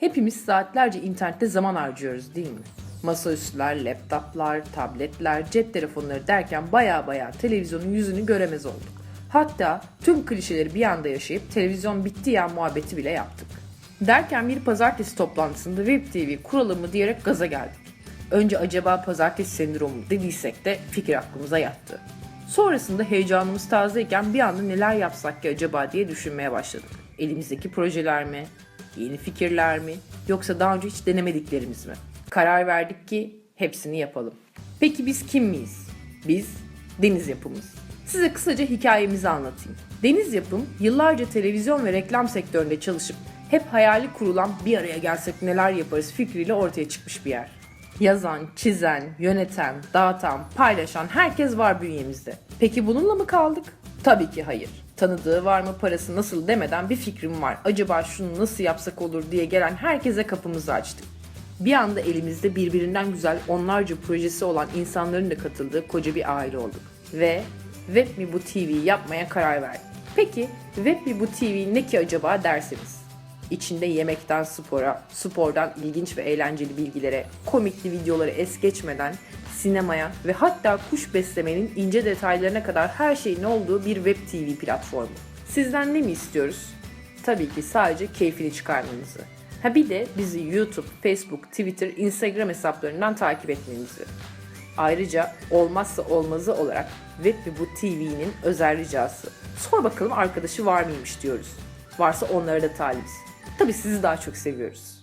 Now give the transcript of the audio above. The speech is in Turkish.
Hepimiz saatlerce internette zaman harcıyoruz değil mi? Masaüstüler, laptoplar, tabletler, cep telefonları derken baya baya televizyonun yüzünü göremez olduk. Hatta tüm klişeleri bir anda yaşayıp televizyon bitti ya muhabbeti bile yaptık. Derken bir pazartesi toplantısında Web TV kuralım mı diyerek gaza geldik. Önce acaba pazartesi sendromu dediysek de fikir aklımıza yattı. Sonrasında heyecanımız tazeyken bir anda neler yapsak ki acaba diye düşünmeye başladık. Elimizdeki projeler mi? Yeni fikirler mi? Yoksa daha önce hiç denemediklerimiz mi? Karar verdik ki hepsini yapalım. Peki biz kim miyiz? Biz Deniz Yapımız. Size kısaca hikayemizi anlatayım. Deniz Yapım yıllarca televizyon ve reklam sektöründe çalışıp hep hayali kurulan bir araya gelsek neler yaparız fikriyle ortaya çıkmış bir yer. Yazan, çizen, yöneten, dağıtan, paylaşan herkes var bünyemizde. Peki bununla mı kaldık? Tabii ki hayır. Tanıdığı var mı parası nasıl demeden bir fikrim var. Acaba şunu nasıl yapsak olur diye gelen herkese kapımızı açtık. Bir anda elimizde birbirinden güzel onlarca projesi olan insanların da katıldığı koca bir aile olduk. Ve Web bu TV yapmaya karar verdik. Peki Web bu TV ne ki acaba derseniz? İçinde yemekten spora, spordan ilginç ve eğlenceli bilgilere, komikli videoları es geçmeden sinemaya ve hatta kuş beslemenin ince detaylarına kadar her şeyin olduğu bir web TV platformu. Sizden ne mi istiyoruz? Tabii ki sadece keyfini çıkarmanızı. Ha bir de bizi YouTube, Facebook, Twitter, Instagram hesaplarından takip etmenizi. Ayrıca olmazsa olmazı olarak Web ve bu TV'nin özel ricası. Sor bakalım arkadaşı var mıymış diyoruz. Varsa onlara da talibiz. Tabii sizi daha çok seviyoruz.